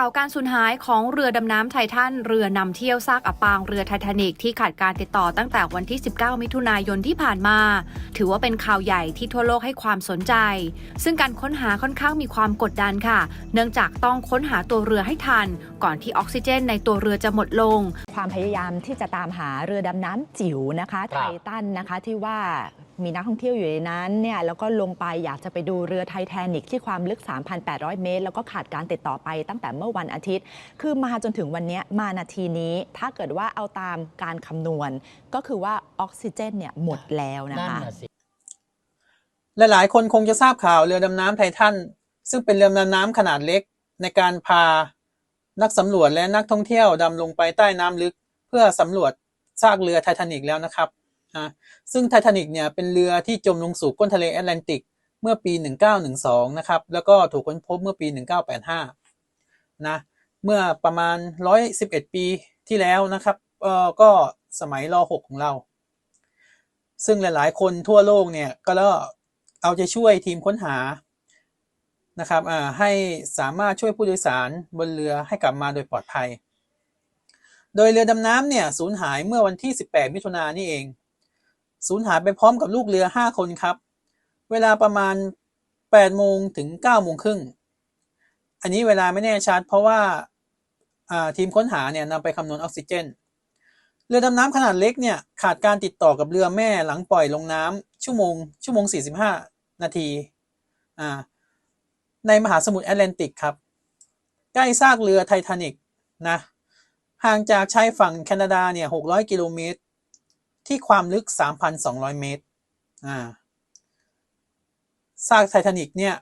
ข่าวการสูญหายของเรือดำน้ำไททันเรือนำเที่ยวซากอับปางเรือไททานิกที่ขาดการติดต่อตั้งแต่วันที่ 19 มิถุนายนที่ผ่านมา ถือว่าเป็นข่าวใหญ่ที่ทั่วโลกให้ความสนใจ ซึ่งการค้นหาค่อนข้างมีความกดดันค่ะ เนื่องจากต้องค้นหาตัวเรือให้ทัน ก่อนที่ออกซิเจนในตัวเรือจะหมดลง ความพยายามที่จะตามหาเรือดำน้ำจิ๋วนะคะคไทรับทันนะคะที่ว่า มีนักท่องเที่ยวอยู่ในนั้นเนี่ยแล้วก็ลงไปอยากจะไปดูเรือไททานิกที่ความลึก 3,800 เมตร แล้วก็ขาดการติดต่อไปตั้งแต่เมื่อวันอาทิตย์ คือมาจนถึงวันนี้มานาทีนี้ ถ้าเกิดว่าเอาตามการคำนวณ ก็คือว่าออกซิเจนเนี่ยหมดแล้วนะคะน่ะหลายคนคงจะทราบข่าวเรือดำน้ำไททันซึ่งเป็นเรือดำน้ำขนาดเล็กในการพานักสำรวจและนักท่องเที่ยวดำลงไปใต้น้ำลึก เพื่อสำรวจซากเรือไททานิกแล้วนะครับ อ่าซึ่งไททานิกเนี่ยเป็นเรือที่จมลงสู่ก้นทะเลแอตแลนติก เมื่อปี 1912 นะครับ แล้วก็ถูกค้นพบเมื่อปี 1985 นะ เมื่อประมาณ 111 ปีที่แล้วนะครับ เอ่อก็สมัยร .6 ของเรา ซึ่งหลายๆ คนทั่วโลกเนี่ยก็เอาใจช่วยทีมค้นหานะครับอ่าให้สามารถช่วยผู้โดยสารบนเรือให้กลับมาโดยปลอดภัย โดยเรือดำน้ำเนี่ยสูญหายเมื่อวันที่ 18 มิถุนายนนี่เอง สูญหายไปพร้อมกับลูกเรือ 5 คนครับ เวลาประมาณ8โมงถึง9โมงครึ่ง อันนี้เวลาไม่แน่ชัดเพราะว่าทีมค้นหาเนี่ยนำไปคำนวณออกซิเจน เรือดำน้ำขนาดเล็กเนี่ยขาดการติดต่อกับเรือแม่หลังปล่อยลงน้ำชั่วโมง ชั่วโมง 45 นาทีในมหาสมุทรแอตแลนติกครับ ใกล้ซากเรือไททานิกนะห่างจากชายฝั่งแคนาดาเนี่ย600 กิโลเมตร ที่ความลึก 3,200 เมตรอ่าซากไททานิกเนี่ย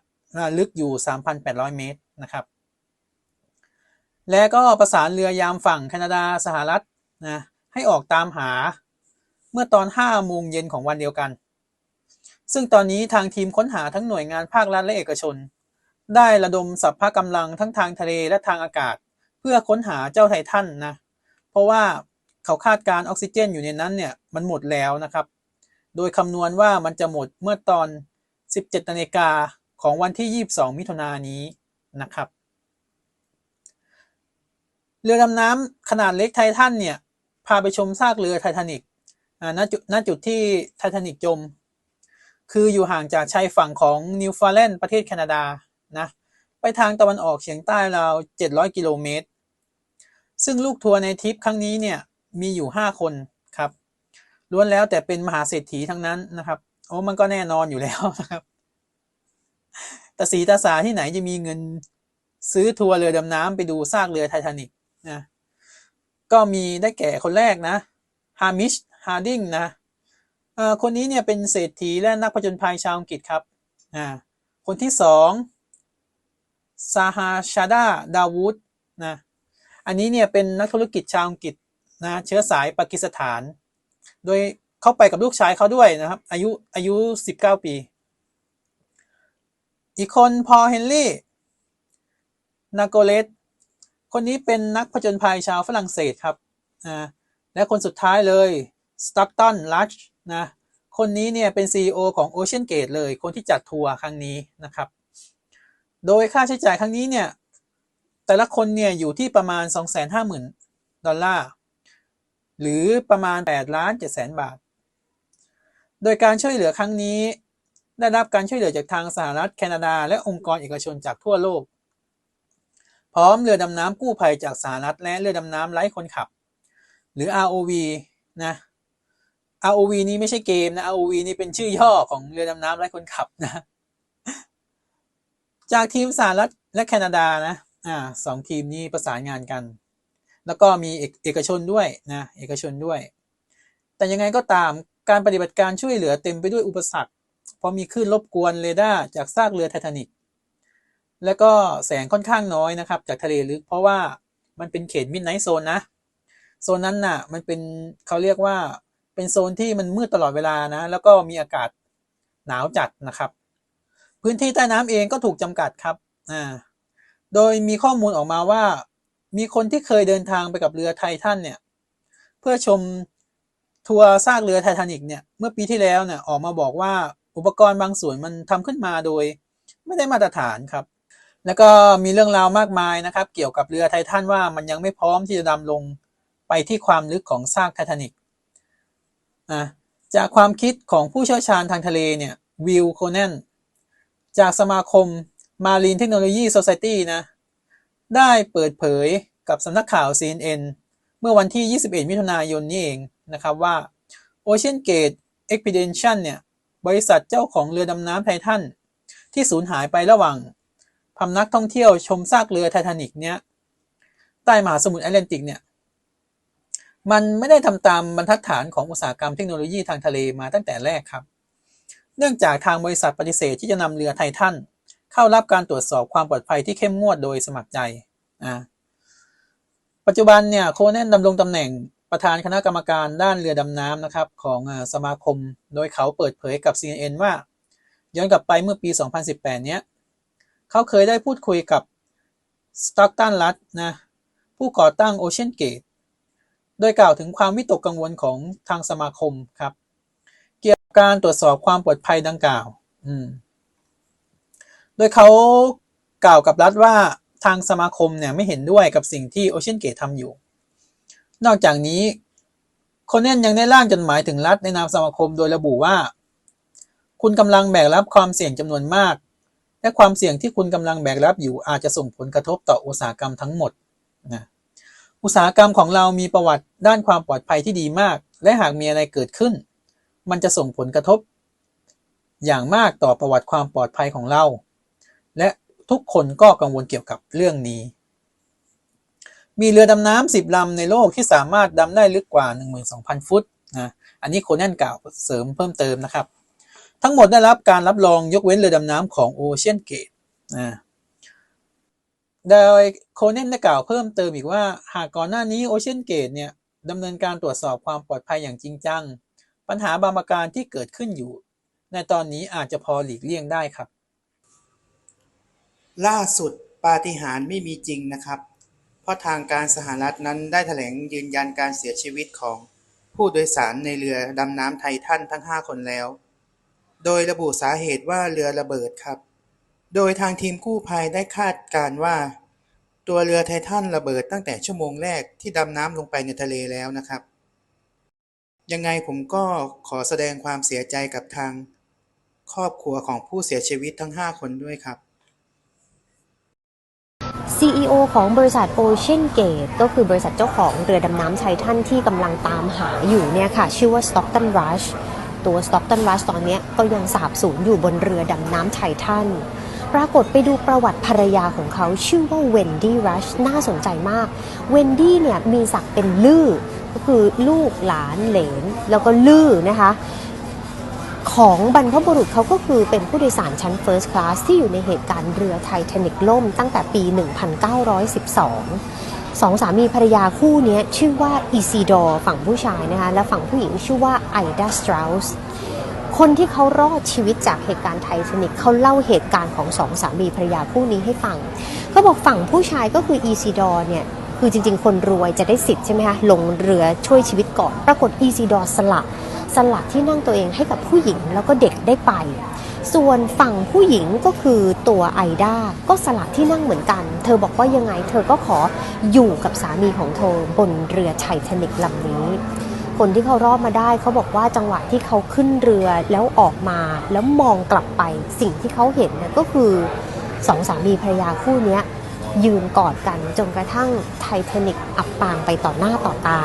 ลึกอยู่ 3,800 เมตรนะครับ และก็ประสานเรือยามฝั่งแคนาดาสหรัฐนะให้ออกตามหาเมื่อตอน5โมงเย็นของวันเดียวกัน ซึ่งตอนนี้ทางทีมค้นหาทั้งหน่วยงานภาครัฐและเอกชน ได้ระดมสัพพะกำลังทั้งทางทะเลและทางอากาศ เพื่อค้นหาเจ้าไททันนะ เพราะว่า เขาคาดการออกซิเจนอยู่ในนั้นเนี่ยมันหมดแล้วนะครับ โดยคำนวณว่ามันจะหมดเมื่อตอน 17นาฬิกาของวันที่ 22 มิถุนายนนี้นะครับ เรือดำน้ำขนาดเล็กไททันเนี่ยพาไปชมซากเรือไททานิกณจุดณจุดที่ไททานิกจม คืออยู่ห่างจากชายฝั่งของนิวฟาแลนด์ประเทศแคนาดานะไปทางตะวันออกเฉียงใต้ราว 700 กิโลเมตร ซึ่งลูกทัวร์ในทริปครั้งนี้เนี่ย มีอยู่ 5 คนครับล้วนแล้วแต่เป็นมหาเศรษฐีทั้งนั้นนะครับโอ้มันก็แน่นอนอยู่แล้วนะครับแต่สีตาสาที่ไหนจะมีเงินซื้อทัวร์เรือดำน้ำไปดูซากเรือไททานิกนะก็มีได้แก่คนแรกนะฮามิชฮาร์ดิงนะคนนี้เนี่ยเป็นเศรษฐีและนักผจญภัยชาวอังกฤษครับคนที่สองซาฮาชาดาดาวูดนะอันนี้เนี่ยเป็นนักธุรกิจชาวอังกฤษ นะเชื้อสายปากีสถาน โดยเข้าไปกับลูกชายเขาด้วยนะครับ อายุอายุ 19 ปี อีกคนพอเฮนรี่นาโกเลสคนนี้เป็นนักผจญภัยชาวฝรั่งเศสครับอ่าและคนสุดท้ายเลยสตั c ตันลัชนะคนนี้เนี่ยเป็น CEO ของ Ocean Gate เลย คนที่จัดทัวร์ครั้งนี้นะครับ โดยค่าใช้จ่ายครั้งนี้เนี่ยแต่ละคนเนี่ยอยู่ที่ประมาณ 250,000 ดอลลาร์ หรือประมาณ8ล้าน7แสนบาท โดยการช่วยเหลือครั้งนี้ ได้รับการช่วยเหลือจากทางสหรัฐแคนาดา และองค์กรเอกชนจากทั่วโลก พร้อมเรือดำน้ำกู้ภัยจากสหรัฐและเรือดำน้ำไร้คนขับ หรือ ROV นะ ROV นี้ไม่ใช่เกมนะ ROV นี่เป็นชื่อย่อของเรือดำน้ำไร้คนขับนะ จากทีมสหรัฐและแคนาดานะ อ่าสองทีมนี้ประสานงานกัน แล้วก็มีเอกชนด้วยนะเอกชนด้วย แต่ยังไงก็ตามการปฏิบัติการช่วยเหลือเต็มไปด้วยอุปสรรค เพราะมีคลื่นรบกวนเรดาร์จากซากเรือไททานิกแล้วก็แสงค่อนข้างน้อยนะครับ จากทะเลลึกเพราะว่ามันเป็นเขตมิดไนท์โซนนะโซนนั้นน่ะมันเป็นเขาเรียกว่าเป็นโซนที่มันมืดตลอดเวลานะ แล้วก็มีอากาศหนาวจัดนะครับ พื้นที่ใต้น้ำเองก็ถูกจำกัดครับอ่าโดยมีข้อมูลออกมาว่า มีคนที่เคยเดินทางไปกับเรือไททันเนี่ยเพื่อชมทัวร์ซากเรือไททานิกเนี่ยเมื่อปีที่แล้วเนี่ยออกมาบอกว่าอุปกรณ์บางส่วนมันทำขึ้นมาโดย ไม่ได้มาตรฐานครับ แล้วก็มีเรื่องราวมากมายนะครับ เกี่ยวกับเรือไททันว่ามันยังไม่พร้อมที่จะดำลงไปที่ความลึกของซากไททานิกอะจากความคิดของผู้เชี่ยวชาญทางทะเลเนี่ยวิลโคเนนจากสมาคม Marine Technology Society นะ ได้เปิดเผยกับสำนักข่าว CNN เมื่อวันที่ 21 มิถุนายนนี้เองนะครับว่า Ocean Gate Expedition เนี่ย บริษัทเจ้าของเรือดำน้ำไททันที่สูญหายไประหว่างพำนักท่องเที่ยวชมซากเรือไททานิกเนี่ยใต้มหาสมุทรแอตแลนติกเนี่ย มันไม่ได้ทำตามบรรทัดฐานของอุตสาหกรรมเทคโนโลยีทางทะเลมาตั้งแต่แรกครับ เนื่องจากทางบริษัทปฏิเสธที่จะนำเรือไททัน เข้ารับการตรวจสอบความปลอดภัยที่เข้มงวดโดยสมัครใจอ่าปัจจุบันเนี่ยโคเนนดำรงตำแหน่งประธานคณะกรรมการด้านเรือดำน้ำนะครับของสมาคม โดยเขาเปิดเผยกับ CNN ว่า ย้อนกลับไปเมื่อปี 2018 เนี้ยเขาเคยได้พูดคุยกับสต็อกตันรัตนะผู้ก่อตั้ง Ocean Gate โดยกล่าวถึงความวิตกกังวลของทางสมาคมครับ เกี่ยวกับการตรวจสอบความปลอดภัยดังกล่าว อืม โดยเขากล่าวกับรัฐว่าทางสมาคมเนี่ยไม่เห็นด้วยกับสิ่งที่ Ocean Gate ทำอยู่ นอกจากนี้โคเนนยังได้ร่างจดหมายถึงรัฐในนามสมาคมโดยระบุว่า คุณกำลังแบกรับความเสี่ยงจำนวนมาก และความเสี่ยงที่คุณกำลังแบกรับอยู่อาจจะส่งผลกระทบต่ออุตสาหกรรมทั้งหมดนะอุตสาหกรรมของเรามีประวัติด้านความปลอดภัยที่ดีมาก และหากมีอะไรเกิดขึ้น มันจะส่งผลกระทบ อย่างมากต่อประวัติความปลอดภัยของเรา ทุกคนก็กังวลเกี่ยวกับเรื่องนี้ มีเรือดำน้ำสิบลำในโลกที่สามารถดำได้ลึกกว่า 12,000 ฟุตนะอันนี้โคแนนกล่าวเสริมเพิ่มเติมนะครับ ทั้งหมดได้รับการรับรองยกเว้นเรือดำน้ำของ Ocean Gate นะโดยโคเนนได้กล่าวเพิ่มเติมอีกว่า หากก่อนหน้านี้ Ocean Gate เนี่ยดำเนินการตรวจสอบความปลอดภัยอย่างจริงจัง ปัญหาบางประการที่เกิดขึ้นอยู่ ในตอนนี้อาจจะพอหลีกเลี่ยงได้ครับ ล่าสุดปาฏิหาริย์ไม่มีจริงนะครับ เพราะทางการสหรัฐนั้นได้แถลงยืนยันการเสียชีวิตของผู้โดยสารในเรือดำน้ำไททันทั้ง 5 คนแล้ว โดยระบุสาเหตุว่าเรือระเบิดครับ โดยทางทีมกู้ภัยได้คาดการว่า ตัวเรือไททันระเบิดตั้งแต่ชั่วโมงแรกที่ดำน้ำลงไปในทะเลแล้วนะครับ ยังไงผมก็ขอแสดงความเสียใจกับทาง ครอบครัวของผู้เสียชีวิตทั้ง 5 คนด้วยครับ CEO ของบริษัท Ocean Gate ก็คือบริษัทเจ้าของเรือดำน้ำไททันที่กำลังตามหาอยู่เนี่ยค่ะ ชื่อว่า Stockton Rush ตัว Stockton Rush ตอนนี้ก็ยังสาบสูญอยู่บนเรือดำน้ำไททันปรากฏไปดูประวัติภรรยาของเขาชื่อว่า Wendy Rush น่าสนใจมาก Wendy เนี่ยมีศักดิ์เป็นลือก็คือลูกหลานเหลน แล้วก็ลือนะคะ ของบรรพบุรุษเขาก็คือเป็นผู้โดยสารชั้น First Class ที่อยู่ในเหตุการณ์เรือไททานิกล่มตั้งแต่ปี 1912สองสามีภรรยาคู่นี้ชื่อว่าอีซีดอร์ฝั่งผู้ชายนะคะและฝั่งผู้หญิงชื่อว่าไอดาสตราสคนที่เขารอดชีวิตจากเหตุการณ์ไททานิกเขาเล่าเหตุการณ์ของสองสามีภรรยาคู่นี้ให้ฟังเขาบอกฝั่งผู้ชายก็คืออีซีดอร์เนี่ย คือจริง ๆ คนรวยจะได้สิทธิ์ใช่ไหมคะลงเรือช่วยชีวิตก่อน ปรากฏอีซีดอร์สละสละที่นั่งตัวเองให้กับผู้หญิงแล้วก็เด็กได้ไป ส่วนฝั่งผู้หญิงก็คือตัวไอดาก็สละที่นั่งเหมือนกัน เธอบอกว่ายังไง เธอก็ขออยู่กับสามีของเธอบนเรือไททานิกลำนี้ คนที่เขารอดมาได้เขาบอกว่าจังหวะที่เขาขึ้นเรือแล้วออกมาแล้วมองกลับไปสิ่งที่เขาเห็นก็คือสองสามีภรรยาคู่นี้ ยืนกอดกันจนกระทั่งไททานิกอับปางไปต่อหน้าต่อตา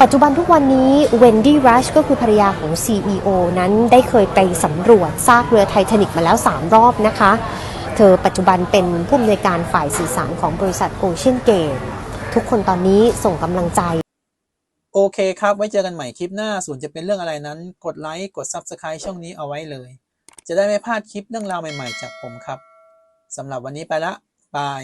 ปัจจุบันทุกวันนี้เวนดี้รัชก็คือภรรยาของ CEO นั้นได้เคยไปสำรวจซากเรือไททานิกมาแล้ว 3 รอบนะคะ เธอปัจจุบันเป็นผู้อำนวยการฝ่ายสื่อสารของบริษัท Ocean Gate ทุกคนตอนนี้ส่งกำลังใจ โอเคครับ ไว้เจอกันใหม่คลิปหน้า ส่วนจะเป็นเรื่องอะไรนั้น กดไลค์ กด Subscribe ช่องนี้เอาไว้เลย จะได้ไม่พลาดคลิปเรื่องราวใหม่ๆ จากผมครับสำหรับวันนี้ไปละบาย